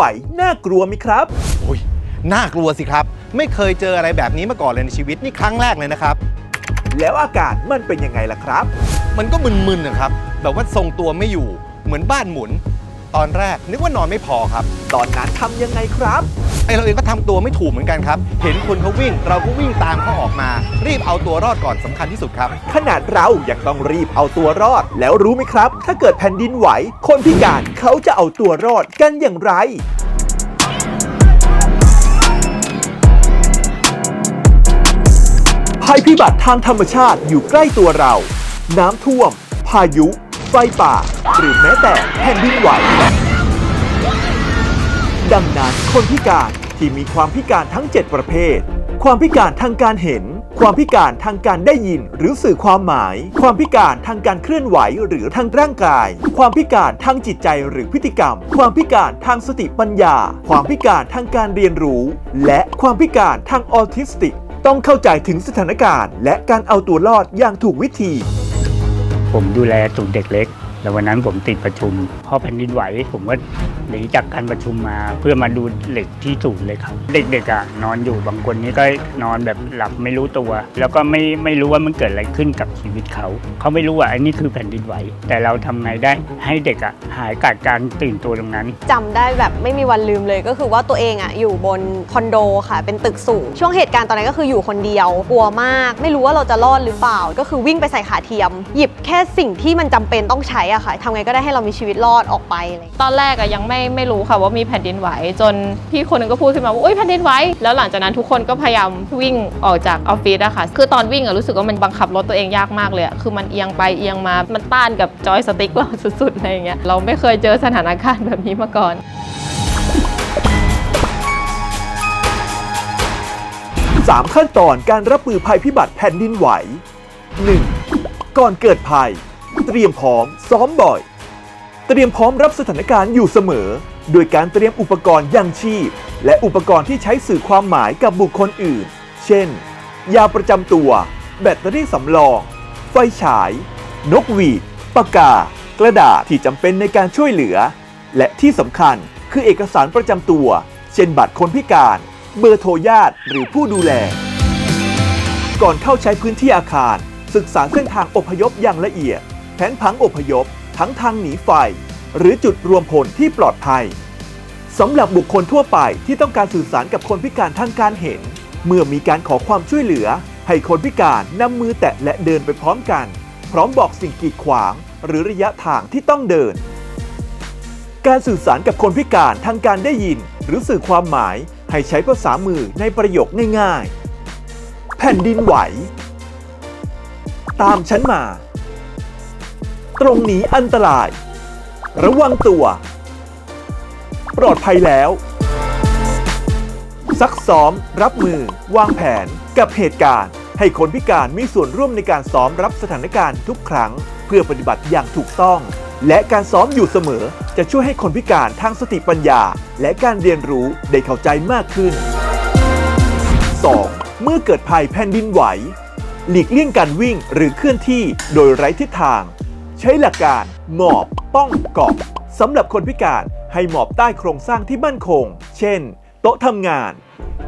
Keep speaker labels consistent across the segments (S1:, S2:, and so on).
S1: ไหว น่ากลัวไหมครับ
S2: โอ้ยน่ากลัวสิครับ ไม่เคยเจออะไรแบบนี้มาก่อนเลยในชีวิตนี่ครั้งแรกเลยนะครับ
S1: แล้วอาการมันเป็นยังไงล่ะครับ
S2: มันก็มึนๆนะครับแบบว่าทรงตัวไม่อยู่เหมือนบ้านหมุน ตอนแรกนึกว่านอนไม่พอครับ
S1: ตอนนั้นทำยังไงครับ
S2: ไอเราเองก็ทำตัวไม่ถูกเหมือนกันครับ เห็นคนเขาวิ่ง เราก็วิ่งตามเขาออกมา รีบเอาตัวรอดก่อนสำคัญที่สุดครับ
S1: ขนาดเรายังต้องรีบเอาตัวรอด แล้วรู้ไหมครับ ถ้าเกิดแผ่นดินไหว คนพิการเขาจะเอาตัวรอดกันอย่างไร ภัยพิบัติทางธรรมชาติอยู่ใกล้ตัวเรา น้ำท่วม พายุ ไฟป่า หรือแม้แต่แผ่นดินไหว ดังนั้นคนพิการที่มีความพิการทั้ง 7 ประเภท ความพิการทางการเห็น ความพิการทางการได้ยินหรือสื่อความหมาย ความพิการทางการเคลื่อนไหวหรือทางร่างกาย ความพิการทางจิตใจหรือพฤติกรรม ความพิการทางสติปัญญา ความพิการทางการเรียนรู้ และความพิการทางออทิสติก ต้องเข้าใจถึงสถานการณ์ และการเอาตัวรอดอย่างถูกวิธี
S3: ผมดูแลศูนย์เด็กเล็ก แล้ววันนั้นผมติดประชุมพอแผ่นดินไหวผมก็หนีจากการประชุมมา เพื่อมาดูเหล็กที่ศูนย์เลยครับ เด็กๆอะนอนอยู่บางคนนี่ก็นอนแบบหลับไม่รู้ตัว แล้วก็ไม่ไม่รู้ว่ามันเกิดอะไรขึ้นกับชีวิตเขา เขาไม่รู้ว่าไอ้นี่คือแผ่นดินไหว แต่เราทำไงได้ให้เด็กอะหายขาดการตื่นตัวตรงนั้น
S4: จำได้แบบไม่มีวันลืมเลยก็คือว่าตัวเองอะอยู่บนคอนโดค่ะ เป็นตึกสูงช่วงเหตุการณ์ตอนนั้นก็คืออยู่คนเดียวกลัวมาก ไม่รู้ว่าเราจะรอดหรือเปล่า ก็คือวิ่งไปใส่ขาเทียม หยิบแค่สิ่งที่มันจำเป็นต้องใช้อะค่ะทำไงก็ได้ให้เรามีชีวิตรอดออกไปอะไรอย่างเงี้ย
S5: ตอนแรกอะยังไม่ไม่รู้ค่ะว่ามีแผ่นดินไหว จนพี่คนหนึงก็พูดขึ้นมาว่าอุ้ยแผ่นดินไหวแล้วหลังจากนั้นทุกคนก็พยายามวิ่งออกจากออฟฟิศอะค่ะ คือตอนวิ่งอะรู้สึกว่ามันบังคับรถตัวเองยากมากเลยอะคือมันเอียงไปเอียงมามันต้านกับจอยสติ๊กเราสุดๆอะไรอย่างเงี้ยเราไม่เคยเจอสถานการณ์แบบนี้มาก่อน
S1: 3ขั้นตอนการรับมือภัยพิบัติแผ่นดินไหว 1. ก่อนเกิดภัย เตรียมพร้อมซ้อมบ่อย เตรียมพร้อมรับสถานการณ์อยู่เสมอ โดยการเตรียมอุปกรณ์ยังชีพ และอุปกรณ์ที่ใช้สื่อความหมายกับบุคคลอื่น เช่น ยาประจำตัว แบตเตอรี่สำรอง ไฟฉาย นกหวีดปากกา กระดาษที่จำเป็นในการช่วยเหลือ และที่สำคัญคือเอกสารประจำตัว เช่นบัตรคนพิการ เบอร์โทรญาติหรือผู้ดูแล ก่อนเข้าใช้พื้นที่อาคาร ศึกษาเส้นทางอพยพอย่างละเอียด แผนผังอพยพ ทั้งทางหนีไฟ หรือจุดรวมพลที่ปลอดภัยสำหรับบุคคลทั่วไปที่ต้องการสื่อสารกับคนพิการทางการเห็น เมื่อมีการขอความช่วยเหลือ ให้คนพิการนำมือแตะและเดินไปพร้อมกัน พร้อมบอกสิ่งกีดขวาง หรือระยะทางที่ต้องเดิน การสื่อสารกับคนพิการทางการได้ยิน หรือสื่อความหมายให้ใช้ภาษามือในประโยคง่ายๆ แผ่นดินไหว ตามฉันมา ตรงนี้อันตราย ระวังตัว ปลอดภัยแล้ว ซักซ้อม รับมือ วางแผนกับเหตุการณ์ ให้คนพิการมีส่วนร่วมในการซ้อมรับสถานการณ์ทุกครั้ง เพื่อปฏิบัติอย่างถูกต้อง และการซ้อมอยู่เสมอ จะช่วยให้คนพิการทางสติปัญญา และการเรียนรู้ได้เข้าใจมากขึ้น 2. เมื่อเกิดภัยแผ่นดินไหว หลีกเลี่ยงการวิ่งหรือเคลื่อนที่โดยไร้ทิศทาง ใช้หลักการหมอบป้องเกาะสำหรับคนพิการให้หมอบใต้โครงสร้างที่มั่นคง เช่น โต๊ะทำงาน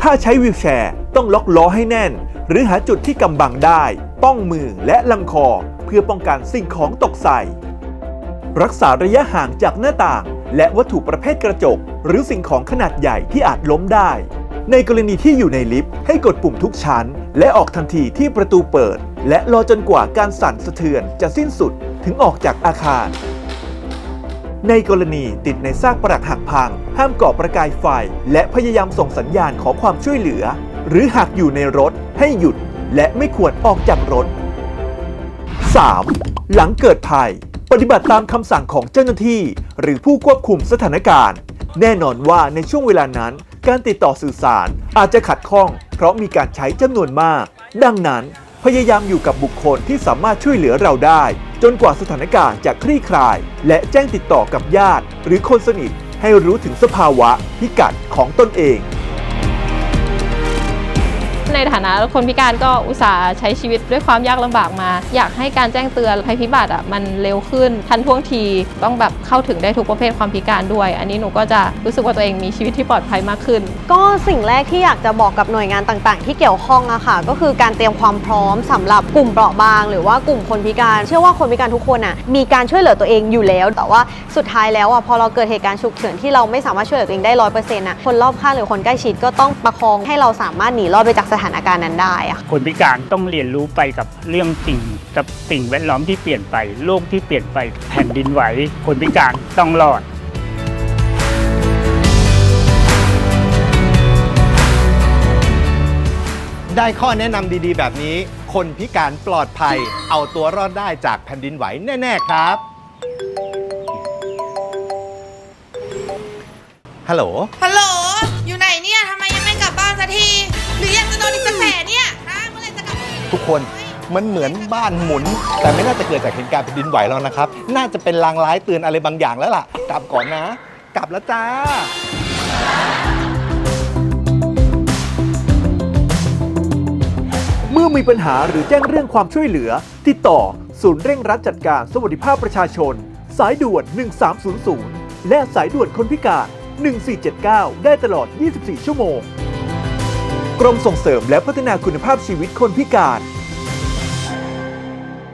S1: ถ้าใช้วีลแชร์ต้องล็อกล้อให้แน่น หรือหาจุดที่กำบังได้ ป้องมือและลำคอ เพื่อป้องกันสิ่งของตกใส่ รักษาระยะห่างจากหน้าต่าง และวัตถุประเภทกระจก หรือสิ่งของขนาดใหญ่ที่อาจล้มได้ ในกรณีที่อยู่ในลิฟต์ให้กดปุ่มทุกชั้น และออกทันทีที่ประตูเปิด และรอจนกว่าการสั่นสะเทือนจะสิ้นสุด ถึงออกจากอาคาร ในกรณีติดในซากปรักหักพัง ห้ามก่อประกายไฟ และพยายามส่งสัญญาณขอความช่วยเหลือ หรือหากอยู่ในรถให้หยุดและไม่ควรออกจากรถ 3. หลังเกิดภัย ปฏิบัติตามคำสั่งของเจ้าหน้าที่ หรือผู้ควบคุมสถานการณ์ แน่นอนว่าในช่วงเวลานั้น การติดต่อสื่อสารอาจจะขัดข้อง เพราะมีการใช้จำนวนมาก ดังนั้น พยายามอยู่กับบุคคลที่สามารถช่วยเหลือเราได้ จนกว่าสถานการณ์จะคลี่คลาย และแจ้งติดต่อกับญาติ หรือคนสนิทให้รู้ถึงสภาวะพิกัดของตนเอง
S5: ในฐานะคนพิการก็อุตส่าห์ใช้ชีวิตด้วยความยากลำบากมา อยากให้การแจ้งเตือนภัยพิบัติอะมันเร็วขึ้นทันท่วงทีต้องแบบเข้าถึงได้ทุกประเภทความพิการด้วย อันนี้หนูก็จะรู้สึกว่าตัวเองมีชีวิตที่ปลอดภัยมากขึ้น
S4: ก็สิ่งแรกที่อยากจะบอกกับหน่วยงานต่างๆ ที่เกี่ยวข้องอะค่ะก็คือการเตรียมความพร้อมสำหรับกลุ่มเปราะบาง หรือว่ากลุ่มคนพิการ เชื่อว่าคนพิการทุกคนอะมีการช่วยเหลือตัวเองอยู่แล้ว แต่ว่าสุดท้ายแล้วอะพอเราเกิดเหตุการณ์ฉุกเฉินที่เราไม่สามารถช่วยเหลือตัวเองได้ร้อยเปอร์เซ็นต์อะคนรอบข้างหรือคนใกล้ชิดก็ต้องประคองให้เราสามารถหนีรอดไปจากสถานการณ์นั้นได้อะ
S3: คนพิการต้องเรียนรู้ไปกับเรื่องสิ่งกับสิ่งแวดล้อมที่เปลี่ยนไป โลกที่เปลี่ยนไปแผ่นดินไหว คนพิการต้องรอด
S2: ได้ข้อแนะนำดีๆ แบบนี้ คนพิการปลอดภัย เอาตัวรอดได้จากแผ่นดินไหวแน่ ๆ ครับ ฮัลโหล
S6: ฮัลโหล
S2: ทุกคนมันเหมือนบ้านหมุน แต่ไม่น่าจะเกิดจากเหตุการณ์แผ่นดินไหวแล้วนะครับ น่าจะเป็นลางร้ายเตือนอะไรบางอย่างแล้วล่ะ กลับก่อนนะ กลับแล้วจ้า
S1: เมื่อมีปัญหาหรือแจ้งเรื่องความช่วยเหลือ ติดต่อ ศูนย์เร่งรัดจัดการสวัสดิภาพประชาชน สายด่วน 1300 และสายด่วนคนพิการ 1479 ได้ตลอด 24 ชั่วโมง กรมส่งเสริมและพัฒนาคุณภาพชีวิตคนพิการ